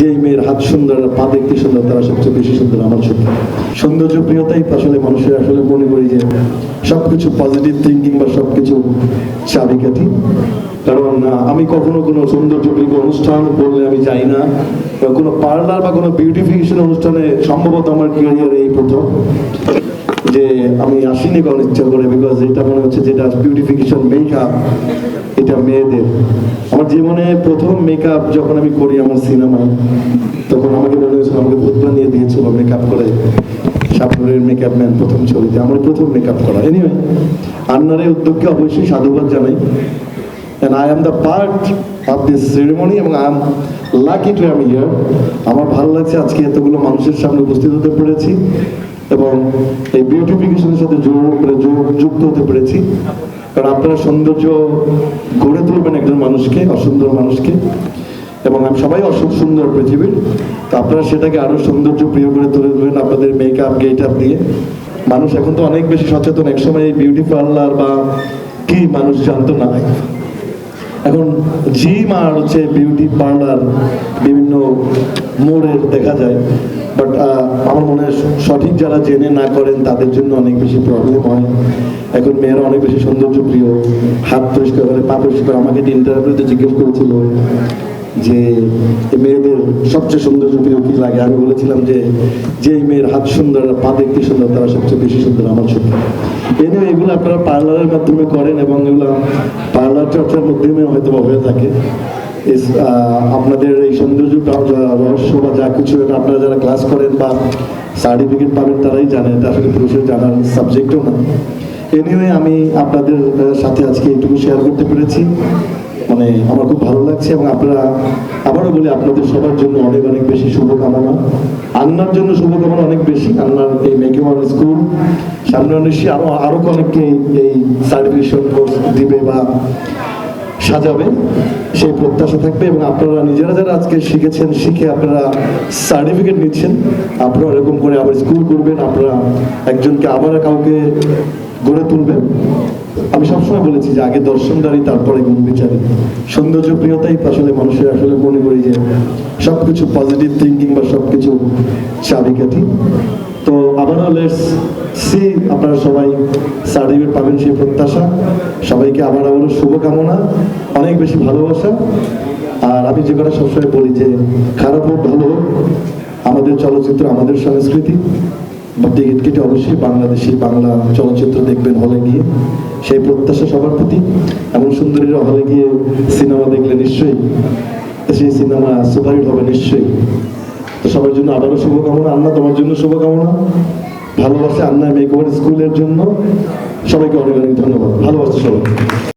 যে মেয়ের হাত সুন্দর পা দেখতে সুন্দর, তারা সবচেয়ে বেশি সুন্দর আমার চোখে সৌন্দর্য প্রিয়তাই আসলে মানুষের আসলে মনে করি যে সবকিছু পজিটিভ থিঙ্কিং বা সবকিছু চাবিকাঠি। কারণ আমি কখনো কোনো সৌন্দর্য প্রিয় অনুষ্ঠান বললে আমি যাই না কোনো পার্লার বা কোনো বিউটিফিকেশন অনুষ্ঠানে সম্ভবত আমার ক্যারিয়ারে এই প্রথম। যে আমি আসিনি কারণ ইচ্ছা করে বিকজ এটা মনে হচ্ছে যেটা বিউটিফিকেশন মেকআপ এটা মেয়েদের। আমার জীবনে প্রথম মেকআপ যখন আমি করি আমার সিনেমায়, তখন আমাকে মনে হয়েছিল, আমাকে ভূত বানিয়ে দিয়েছিল মেকআপ করে। সাপুরের মেকআপ ম্যান প্রথম ছবিতে, আমার প্রথম মেকআপ করা। এনিওয়ে আন্নারের উদ্যোগকে অবশ্যই সাধুবাদ জানাই। And I am the part of this ceremony এবং I am lucky to am here আমার ভালো লাগছে আজকে এতগুলো মানুষের সামনে উপস্থিত হতে পেরেছি। এবং এই বিউটিফিকেশনের সাথে যুক্ত হতে পেরেছি। কারণ আপনারা সৌন্দর্য গড়ে তুলবেন একজন মানুষকে, অসুন্দর মানুষকে। এবং আমি সবাই অসুখ সুন্দর পৃথিবীর। তো আপনারা সেটাকে আরও সৌন্দর্য প্রিয় করে তুলে দেবেন আপনাদের মেকআপ গেট আপ দিয়ে। মানুষ এখন তো অনেক বেশি সচেতন। একসময় এই বিউটি পার্লার বা কি মানুষ জানতো না। এখন জিম আর হচ্ছে বিউটি পার্লার বিভিন্ন মোড়ে দেখা যায় বাট আমার মনে হয় সঠিক যারা জেনে না করেন তাদের জন্য অনেক বেশি প্রবলেম হয়। এখন মেয়েরা অনেক বেশি সৌন্দর্য প্রিয় হাত পরিষ্কার করে পা পরিষ্কার, আমাকে ইন্টারভিউতে জিজ্ঞেস করেছিল যে মেয়েদের সবচেয়ে সৌন্দর্য প্রিয় কি লাগে? আমি বলেছিলাম যে যে মেয়ের হাত সুন্দর পা দেখতে সুন্দর, তারা সবচেয়ে বেশি সুন্দর আমার চোখে। এনে এগুলো আপনারা পার্লারের মাধ্যমে করেন এবং এগুলো পার্লার চর্চার মাধ্যমে হয়তো হয়ে থাকে। আপনাদের এই সৌন্দর্য রহস্য বা যা কিছু আপনারা যারা ক্লাস করেন বা সার্টিফিকেট পাবেন, তারাই জানেন এটা আসলে পুরুষের জানার সাবজেক্টও না। এনিওয়ে আমি আপনাদের সাথে আজকে এইটুকু শেয়ার করতে পেরেছি। মানে আমার খুব ভালো লাগছে এবং আপনারা, আবারও বলি, আপনাদের সবার জন্য অনেক অনেক বেশি শুভকামনা। আন্নার জন্য শুভকামনা অনেক বেশি, আন্নার এই মেকেওয়ার স্কুল। সামনে নিশ্চয়ই আরও আরও অনেককে এই সার্টিফিকেশন কোর্স দিবে বা সাজাবে, সেই প্রত্যাশা থাকবে এবং আপনারা নিজেরা যারা আজকে শিখেছেন, শিখে আপনারা সার্টিফিকেট নিচ্ছেন, আপনারা এরকম করে আবার স্কুল করবেন, আপনারা একজনকে আবার কাউকে গড়ে তুলবেন। আমি সবসময় বলেছি যে আগে দর্শনদারি তারপরে গুণ বিচারি। সৌন্দর্য, প্রিয়তাই আসলে মানুষের আসলে মনে করি যে সবকিছু পজিটিভ থিঙ্কিং বা সবকিছু চাবিকাঠি। তো আবারও লেটস সি আপনারা সবাই সার্টিফিকেট পাবেন সেই প্রত্যাশা। সবাইকে আবার আবারও শুভকামনা, অনেক বেশি ভালোবাসা। আর আমি যে কথা সবসময় বলি যে, খারাপ হোক, ভালো হোক, আমাদের চলচ্চিত্র, আমাদের সংস্কৃতি। বা টিকিট কেটে অবশ্যই বাংলাদেশি বাংলা চলচ্চিত্র দেখবেন হলে গিয়ে। সেই প্রত্যাশা সবার প্রতি। এমন সুন্দরীরা হলে গিয়ে সিনেমা দেখলে নিশ্চয়ই, সেই সিনেমা সুপারহিট হবে নিশ্চয়ই। তো সবার জন্য আবারও শুভকামনা। আন্না, তোমার জন্য শুভকামনা। ভালোবাসা আন্না মেকওভার স্কুলের জন্য। সবাইকে অনেক অনেক ধন্যবাদ। ভালোবাসা সবাই।